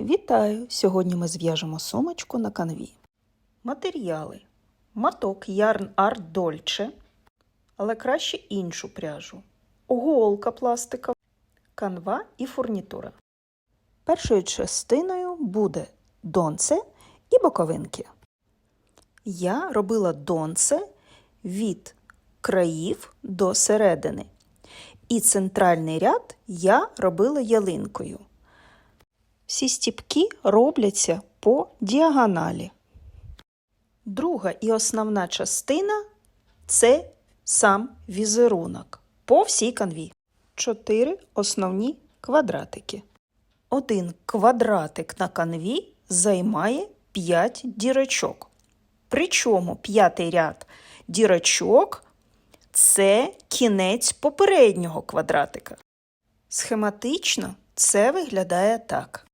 Вітаю! Сьогодні ми зв'яжемо сумочку на канві. Матеріали. Маток Yarn Art Dolce, але краще іншу пряжу. Голка пластика, канва і фурнітура. Першою частиною буде донце і боковинки. Я робила донце від країв до середини. І центральний ряд я робила ялинкою. Всі стіпки робляться по діагоналі. Друга і основна частина це сам візерунок по всій канві. Чотири основні квадратики. Один квадратик на канві займає 5 дірочок. Причому п'ятий ряд дірочок це кінець попереднього квадратика. Схематично це виглядає так.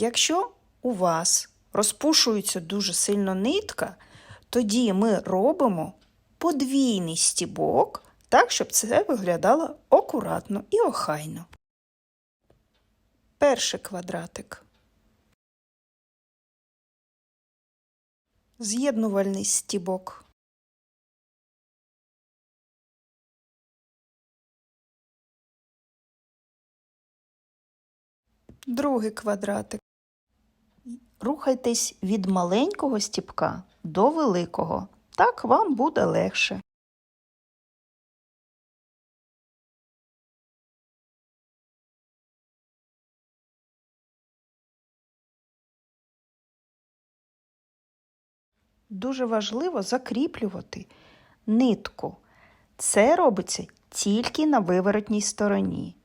Якщо у вас розпушується дуже сильно нитка, тоді ми робимо подвійний стібок, так, щоб це виглядало акуратно і охайно. Перший квадратик. З'єднувальний стібок. Другий квадратик. Рухайтесь від маленького стіпка до великого. Так вам буде легше. Дуже важливо закріплювати нитку. Це робиться тільки на виворотній стороні.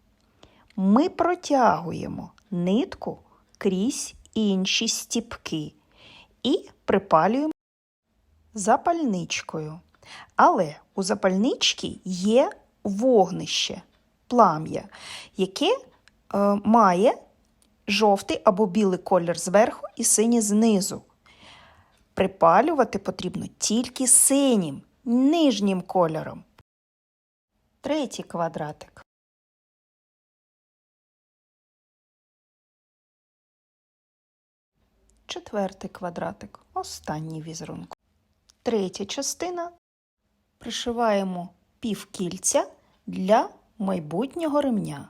Ми протягуємо нитку крізь інші стіпки і припалюємо запальничкою. Але у запальнички є вогнище, плам'я, яке е, має жовтий або білий колір зверху і синій знизу. Припалювати потрібно тільки синім, нижнім кольором. Третій квадратик. Четвертий квадратик, останній візерунок. Третя частина пришиваємо півкільця для майбутнього ремня.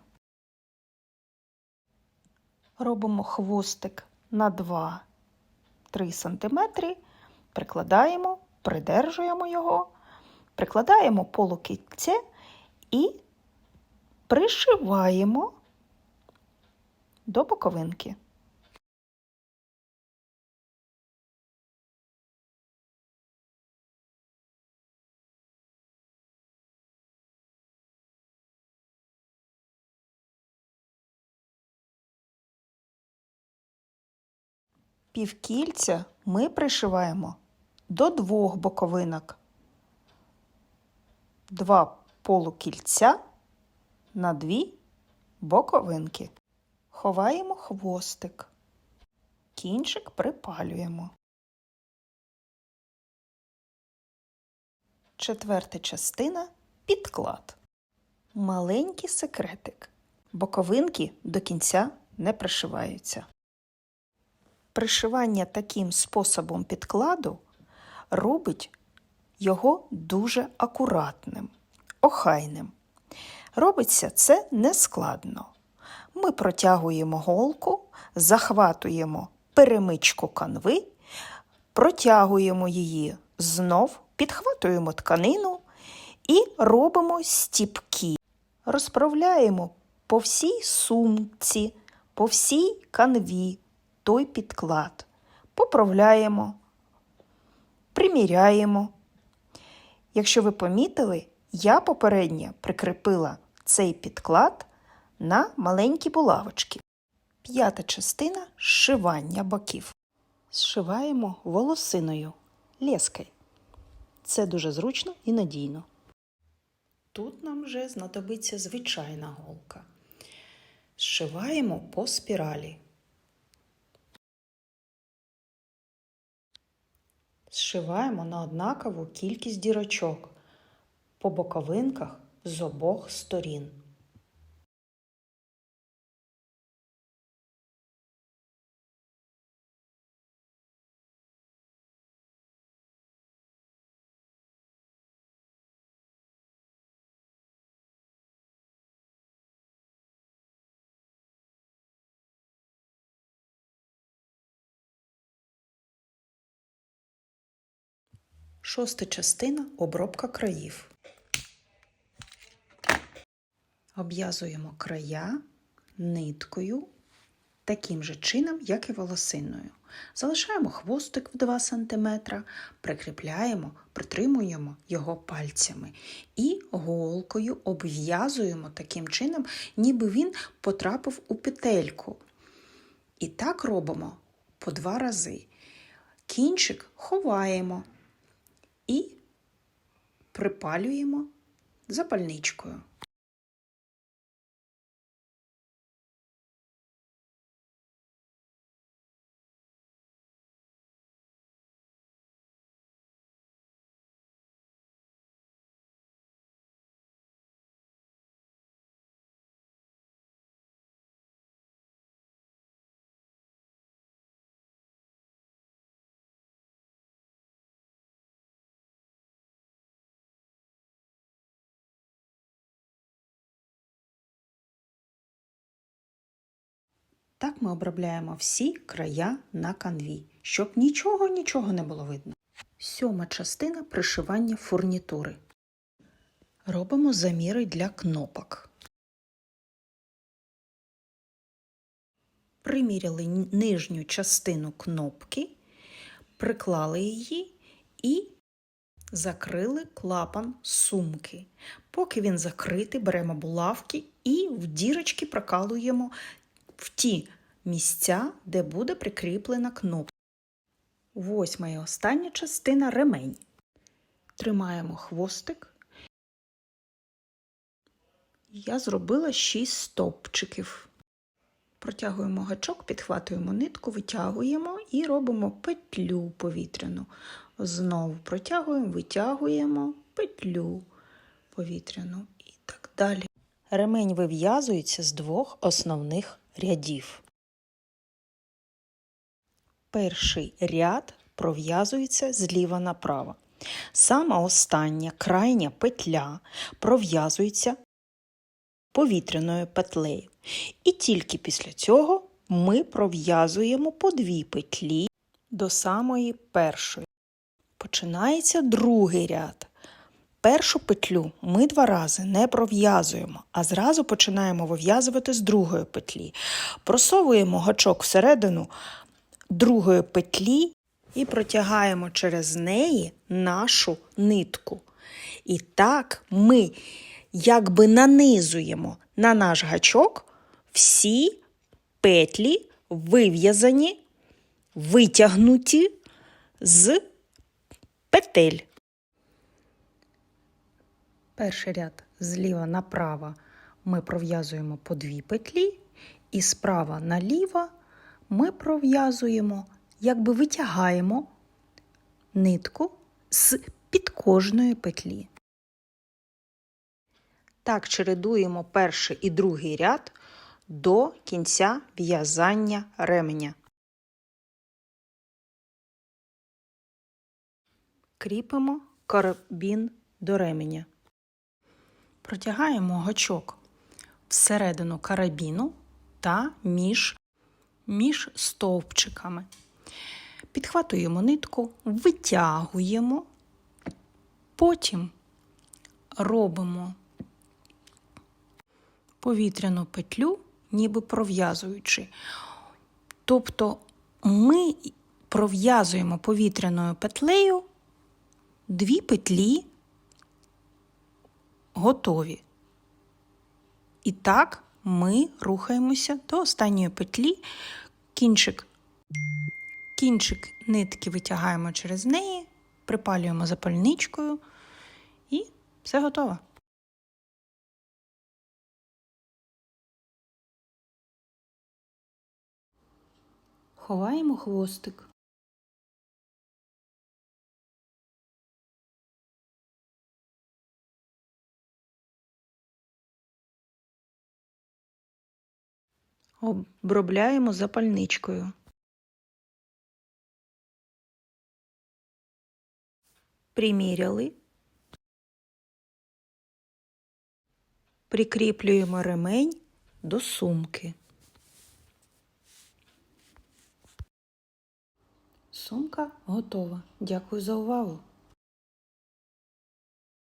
Робимо хвостик на 2-3 см, прикладаємо, придержуємо його, прикладаємо полукільце і пришиваємо до боковинки. Півкільця ми пришиваємо до двох боковинок. Два полукільця на дві боковинки. Ховаємо хвостик. Кінчик припалюємо. Четверта частина підклад. Маленький секретик. Боковинки до кінця не пришиваються. Пришивання таким способом підкладу робить його дуже акуратним, охайним. Робиться це нескладно. Ми протягуємо голку, захватуємо перемичку канви, протягуємо її знов, підхватуємо тканину і робимо стіпки. Розправляємо по всій сумці, по всій канві той підклад, поправляємо, приміряємо. Якщо ви помітили, я попередньо прикріпила цей підклад на маленькі булавочки. П'ята частина зшивання боків. Зшиваємо волосиною, лескою. Це дуже зручно і надійно. Тут нам вже знадобиться звичайна голка. Зшиваємо по спіралі. Зшиваємо на однакову кількість дірочок по боковинках з обох сторін. Шоста частина обробка країв. Обв'язуємо края ниткою таким же чином, як і волосиною. Залишаємо хвостик в 2 см, прикріпляємо, притримуємо його пальцями і голкою обв'язуємо таким чином, ніби він потрапив у петельку. І так робимо по два рази. Кінчик ховаємо припалюємо запальничкою. Так ми обробляємо всі края на канві, щоб нічого нічого не було видно. Сьома частина пришивання фурнітури. Робимо заміри для кнопок. Приміряли нижню частину кнопки, приклали її і закрили клапан сумки. Поки він закритий, беремо булавки і в дірочки прокалуємо в ті місця, де буде прикріплена кнопка. Восьма і остання частина ремень. Тримаємо хвостик. Я зробила 6 стовпчиків. Протягуємо гачок, підхватуємо нитку, витягуємо і робимо петлю повітряну. Знову протягуємо, витягуємо петлю повітряну і так далі. Ремень вив'язується з двох основних рядів. Перший ряд пров'язується зліва направо. Сама остання крайня петля пров'язується повітряною петлею. І тільки після цього ми пров'язуємо по дві петлі до самої першої. Починається другий ряд. Першу петлю ми два рази не пров'язуємо, а зразу починаємо вив'язувати з другої петлі. Просовуємо гачок всередину другої петлі і протягаємо через неї нашу нитку. І так ми якби нанизуємо на наш гачок всі петлі вив'язані, витягнуті з петель. Перший ряд зліва направо ми пров'язуємо по дві петлі, і справа наліво ми пров'язуємо, якби витягаємо нитку з під кожної петлі. Так чередуємо перший і другий ряд до кінця в'язання ременя. Кріпимо карабін до ременя. Протягаємо гачок всередину карабіну та між, між стовпчиками. Підхватуємо нитку, витягуємо, потім робимо повітряну петлю, ніби пров'язуючи. Тобто ми пров'язуємо повітряною петлею дві петлі готові. І так ми рухаємося до останньої петлі, кінчик, кінчик нитки витягаємо через неї, припалюємо запальничкою і все готово. Ховаємо хвостик. Обробляємо запальничкою. Приміряли. Прикріплюємо ремень до сумки. Сумка готова. Дякую за увагу!